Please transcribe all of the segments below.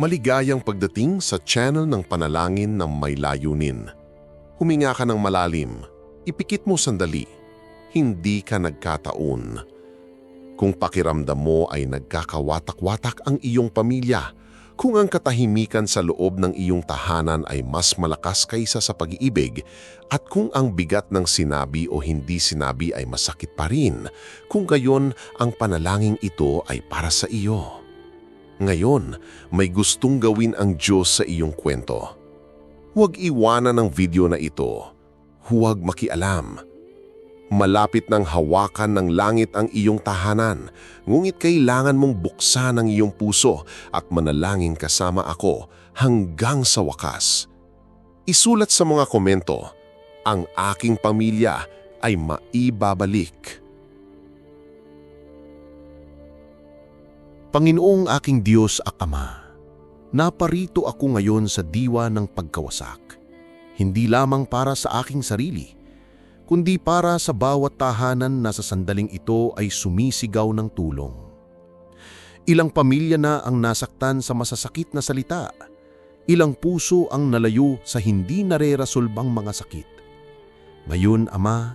Maligayang pagdating sa channel ng panalangin ng may layunin. Huminga ka ng malalim. Ipikit mo sandali. Hindi ka nagkataon. Kung pakiramdam mo ay nagkakawatak-watak ang iyong pamilya, kung ang katahimikan sa loob ng iyong tahanan ay mas malakas kaysa sa pag-iibig, at kung ang bigat ng sinabi o hindi sinabi ay masakit pa rin, kung gayon ang panalangin ito ay para sa iyo. Ngayon, may gustong gawin ang Diyos sa iyong kwento. Huwag iwanan ang video na ito. Huwag makialam. Malapit ng hawakan ng langit ang iyong tahanan, ngunit kailangan mong buksan ang iyong puso at manalangin kasama ako hanggang sa wakas. Isulat sa mga komento, ang aking pamilya ay maibabalik. Panginoong aking Diyos at Ama, naparito ako ngayon sa diwa ng pagkawasak, hindi lamang para sa aking sarili, kundi para sa bawat tahanan na sa sandaling ito ay sumisigaw ng tulong. Ilang pamilya na ang nasaktan sa masasakit na salita, ilang puso ang nalayo sa hindi narerasolbang mga sakit. Ngayon, Ama,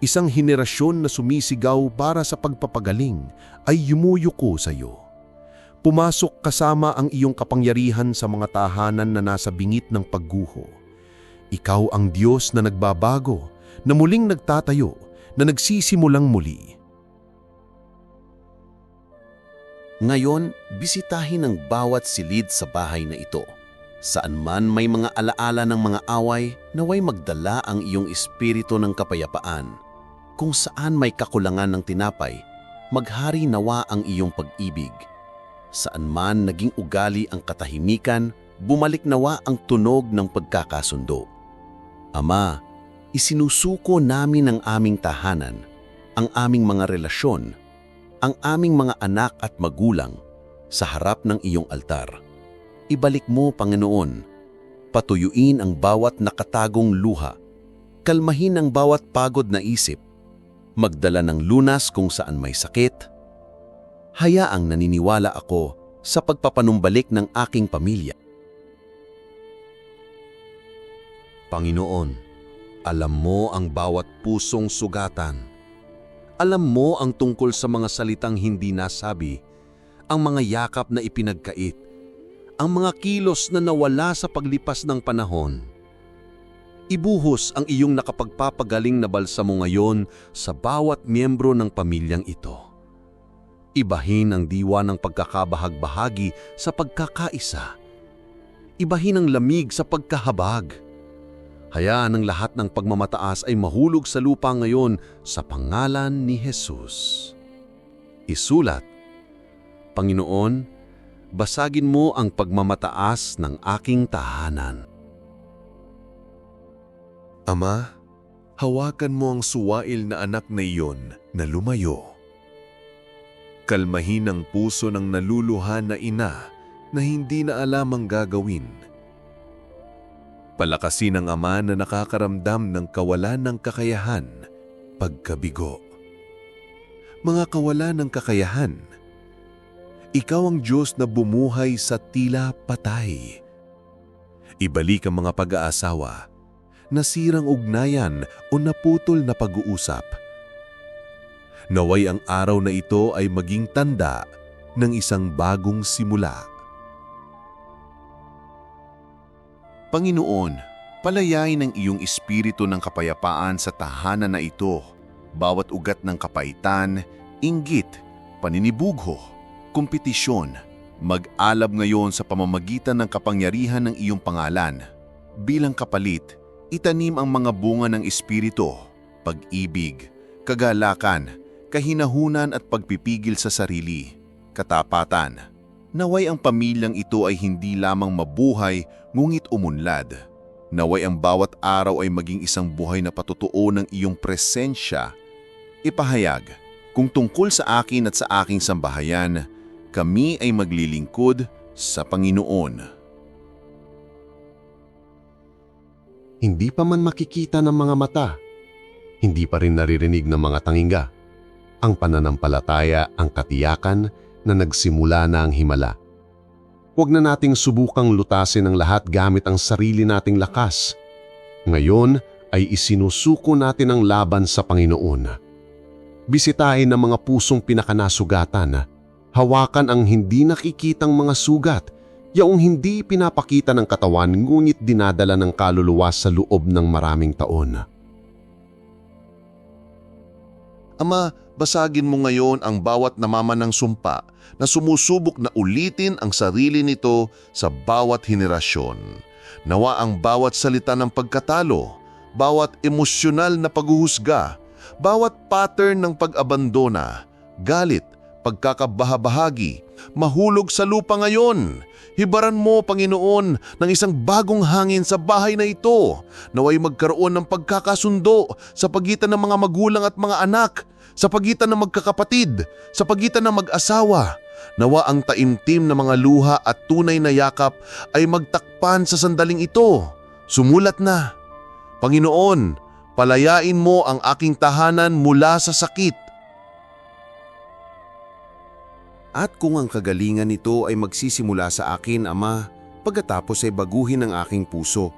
isang henerasyon na sumisigaw para sa pagpapagaling ay yumuyuko sa iyo. Pumasok kasama ang iyong kapangyarihan sa mga tahanan na nasa bingit ng pagguho. Ikaw ang Diyos na nagbabago, na muling nagtatayo, na nagsisimulang muli. Ngayon, bisitahin ang bawat silid sa bahay na ito. Saan man may mga alaala ng mga away, naway magdala ang iyong espiritu ng kapayapaan. Kung saan may kakulangan ng tinapay, maghari nawa ang iyong pag-ibig. Saan man naging ugali ang katahimikan, bumalik nawa ang tunog ng pagkakasundo. Ama, isinusuko namin ang aming tahanan, ang aming mga relasyon, ang aming mga anak at magulang sa harap ng iyong altar. Ibalik mo, Panginoon, patuyuin ang bawat nakatagong luha, kalmahin ang bawat pagod na isip, magdala ng lunas kung saan may sakit, hayaang naniniwala ako sa pagpapanumbalik ng aking pamilya. Panginoon, alam mo ang bawat pusong sugatan. Alam mo ang tungkol sa mga salitang hindi nasabi, ang mga yakap na ipinagkait, ang mga kilos na nawala sa paglipas ng panahon. Ibuhos ang iyong nakapagpapagaling na balsamo ngayon sa bawat miyembro ng pamilyang ito. Ibahin ang diwa ng pagkakabahag-bahagi sa pagkakaisa. Ibahin ang lamig sa pagkahabag. Hayaan ang lahat ng pagmamataas ay mahulog sa lupa ngayon sa pangalan ni Jesus. Isulat, Panginoon, basagin mo ang pagmamataas ng aking tahanan. Ama, hawakan mo ang suwail na anak na iyon na lumayo. Kalmahin ang puso ng naluluhan na ina na hindi na alam ang gagawin. Palakasin ang ama na nakakaramdam ng kawalan ng kakayahan, pagkabigo. Mga kawalan ng kakayahan, ikaw ang Diyos na bumuhay sa tila patay. Ibalik ang mga pag-aasawa, nasirang ugnayan o naputol na pag-uusap. Naway ang araw na ito ay maging tanda ng isang bagong simula. Panginoon, palayain ang iyong espiritu ng kapayapaan sa tahanan na ito. Bawat ugat ng kapaitan, inggit, paninibugho, kompetisyon, mag-alab ngayon sa pamamagitan ng kapangyarihan ng iyong pangalan. Bilang kapalit, itanim ang mga bunga ng espiritu, pag-ibig, kagalakan, kahinahunan at pagpipigil sa sarili, katapatan. Naway ang pamilyang ito ay hindi lamang mabuhay ngunit umunlad. Naway ang bawat araw ay maging isang buhay na patutuo ng iyong presensya. Ipahayag, kung tungkol sa akin at sa aking sambahayan, kami ay maglilingkod sa Panginoon. Hindi pa man makikita ng mga mata, hindi pa rin naririnig ng mga tangingga. Ang pananampalataya ang katiyakan na nagsimula na ang himala. Huwag na nating subukang lutasin ang lahat gamit ang sarili nating lakas. Ngayon ay isinusuko natin ang laban sa Panginoon. Bisitahin ang mga pusong pinakanasugatan. Hawakan ang hindi nakikitang mga sugat, yaong hindi pinapakita ng katawan ngunit dinadala ng kaluluwa sa loob ng maraming taon. Ama, basagin mo ngayon ang bawat namamanang sumpa na sumusubok na ulitin ang sarili nito sa bawat henerasyon. Nawa ang bawat salita ng pagkatalo, bawat emosyonal na paghuhusga, bawat pattern ng pag-abandona, galit, pagkakabahabahagi, mahulog sa lupa ngayon. Hibaran mo, Panginoon, ng isang bagong hangin sa bahay na ito. Naway magkaroon ng pagkakasundo sa pagitan ng mga magulang at mga anak, sa pagitan ng magkakapatid, sa pagitan ng mag-asawa. Nawa ang taimtim na mga luha at tunay na yakap ay magtakpan sa sandaling ito. Sumulat na. Panginoon, palayain mo ang aking tahanan mula sa sakit. At kung ang kagalingan nito ay magsisimula sa akin, Ama, pagkatapos ay baguhin ang aking puso.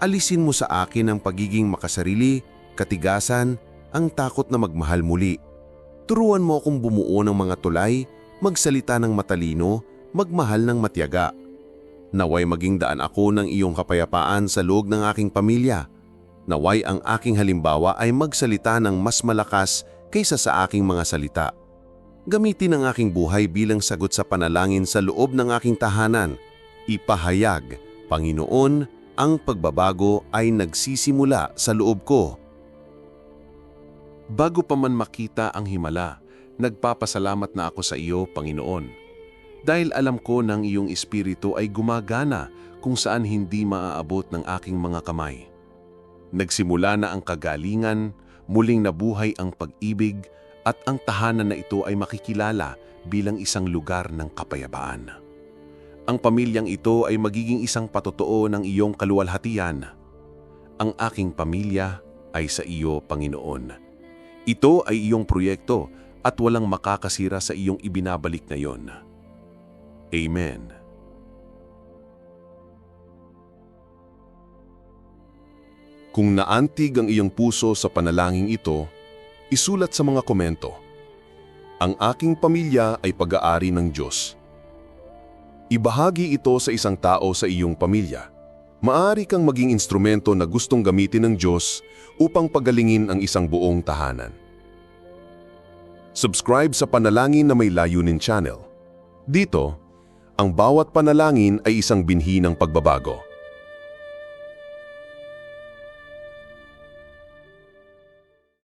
Alisin mo sa akin ang pagiging makasarili, katigasan, ang takot na magmahal muli. Turuan mo akong bumuo ng mga tulay, magsalita ng matalino, magmahal ng matyaga. Naway maging daan ako ng iyong kapayapaan sa loob ng aking pamilya. Naway ang aking halimbawa ay magsalita ng mas malakas kaysa sa aking mga salita. Gamitin ang aking buhay bilang sagot sa panalangin sa loob ng aking tahanan. Ipahayag, Panginoon, ang pagbabago ay nagsisimula sa loob ko. Bago pa man makita ang himala, nagpapasalamat na ako sa iyo, Panginoon. Dahil alam ko ng iyong espiritu ay gumagana kung saan hindi maaabot ng aking mga kamay. Nagsimula na ang kagalingan, muling nabuhay ang pag-ibig, at ang tahanan na ito ay makikilala bilang isang lugar ng kapayapaan. Ang pamilyang ito ay magiging isang patotoo ng iyong kaluwalhatian. Ang aking pamilya ay sa iyo, Panginoon. Ito ay iyong proyekto at walang makakasira sa iyong ibinabalik ngayon. Amen. Kung naantig ang iyong puso sa panalangin ito, isulat sa mga komento. Ang aking pamilya ay pag-aari ng Diyos. Ibahagi ito sa isang tao sa iyong pamilya. Maari kang maging instrumento na gustong gamitin ng Diyos upang pagalingin ang isang buong tahanan. Subscribe sa Panalangin na may layunin channel. Dito, ang bawat panalangin ay isang binhi ng pagbabago.